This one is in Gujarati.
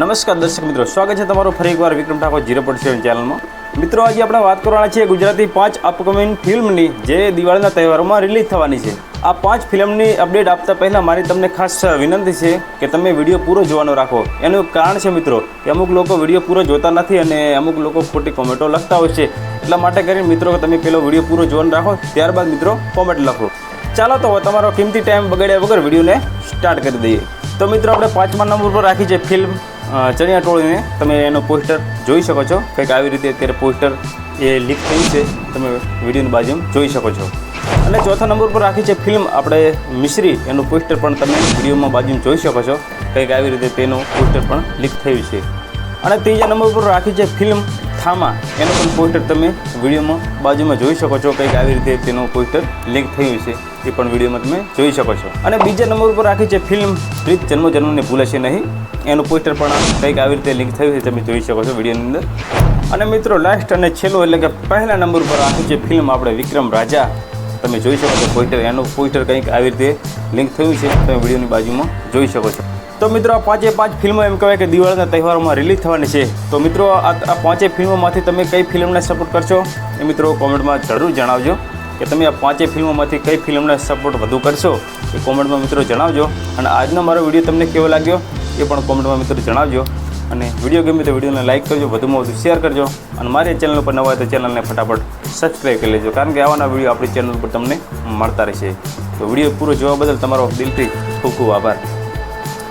નમસ્કાર દર્શક મિત્રો, સ્વાગત છે તમારું ફરી એકવાર Vikram Thakor zero point seven ચેનલમાં. મિત્રો, આજે આપણે વાત કરવાના છીએ ગુજરાતી પાંચ અપકમિંગ ફિલ્મની જે દિવાળીના તહેવારોમાં રિલીઝ થવાની છે. આ પાંચ ફિલ્મની અપડેટ આપતા પહેલાં મારી તમને ખાસ વિનંતી છે કે તમે વીડિયો પૂરો જોવાનો રાખો. એનું કારણ છે મિત્રો, કે અમુક લોકો વીડિયો પૂરો જોતા નથી અને અમુક લોકો ખોટી કોમેન્ટો લખતા હોય છે. એટલા માટે કરીને મિત્રો, તમે પેલો વીડિયો પૂરો જોવાનો રાખો, ત્યારબાદ મિત્રો કોમેન્ટ લખો. ચાલો તો તમારો કિંમતી ટાઈમ બગાડ્યા વગર વિડીયોને સ્ટાર્ટ કરી દઈએ. તો મિત્રો આપણે પાંચમા નંબર પર રાખી છે ફિલ્મ ચણિયા ટોળીને. તમે એનું પોસ્ટર જોઈ શકો છો. કંઈક આવી રીતે અત્યારે પોસ્ટર એ લીક થયું છે. તમે વિડીયોની બાજુમાં જોઈ શકો છો. અને ચોથા નંબર પર રાખી છે ફિલ્મ આપણે મિશ્રી. એનું પોસ્ટર પણ તમે વિડીયોમાં બાજુમાં જોઈ શકો છો. કંઈક આવી રીતે તેનું પોસ્ટર પણ લીક થયું છે. અને ત્રીજા નંબર પર રાખી છે ફિલ્મ થામા એનું પણ પોસ્ટર તમે વિડીયોમાં બાજુમાં જોઈ શકો છો કંઈક આવી રીતે તેનું પોસ્ટર લિંક થયું છે, એ પણ વિડીયોમાં તમે જોઈ શકો છો. અને બીજા નંબર ઉપર રાખી છે ફિલ્મ પ્રીત જન્મ જન્મને ભૂલાશે નહીં, એનું પોસ્ટર પણ કંઈક આવી રીતે લિંક થયું છે, તમે જોઈ શકો છો વિડીયોની અંદર. અને મિત્રો લાસ્ટ અને છેલ્લો એટલે કે પહેલા નંબર ઉપર રાખી છે ફિલ્મ આપણે વિક્રમ રાજા, તમે જોઈ શકો છો પોસ્ટર એનું પોસ્ટર કંઈક આવી રીતે લિંક થયું છે, તમે વિડીયોની બાજુમાં જોઈ શકો છો. તો મિત્રો આ પાંચે પાંચ ફિલ્મો એમ કહેવાય કે દિવાળીના તહેવારોમાં રિલીઝ થવાની છે. તો મિત્રો આ પાંચે ફિલ્મોમાંથી તમે કઈ ફિલ્મને સપોર્ટ કરશો એ મિત્રો કોમેન્ટમાં જરૂર જણાવજો. કે તમે આ પાંચે ફિલ્મોમાંથી કઈ ફિલ્મને સપોર્ટ વધુ કરશો એ કોમેન્ટમાં મિત્રો જણાવજો. અને આજનો મારો વીડિયો તમને કેવો લાગ્યો એ પણ કોમેન્ટમાં મિત્રો જણાવજો. અને વીડિયો ગમે તો વિડીયોને લાઇક કરજો, વધુમાં વધુ શેર કરજો. અને મારી ચેનલ ઉપર નવા હોય તો ચેનલને ફટાફટ સબસ્ક્રાઈબ કરી લેજો. કારણ કે આવાના વીડિયો આપણી ચેનલ પર તમને મળતા રહેશે. તો વીડિયો પૂરો જોવા બદલ તમારો દિલથી ખૂબ ખૂબ આભાર.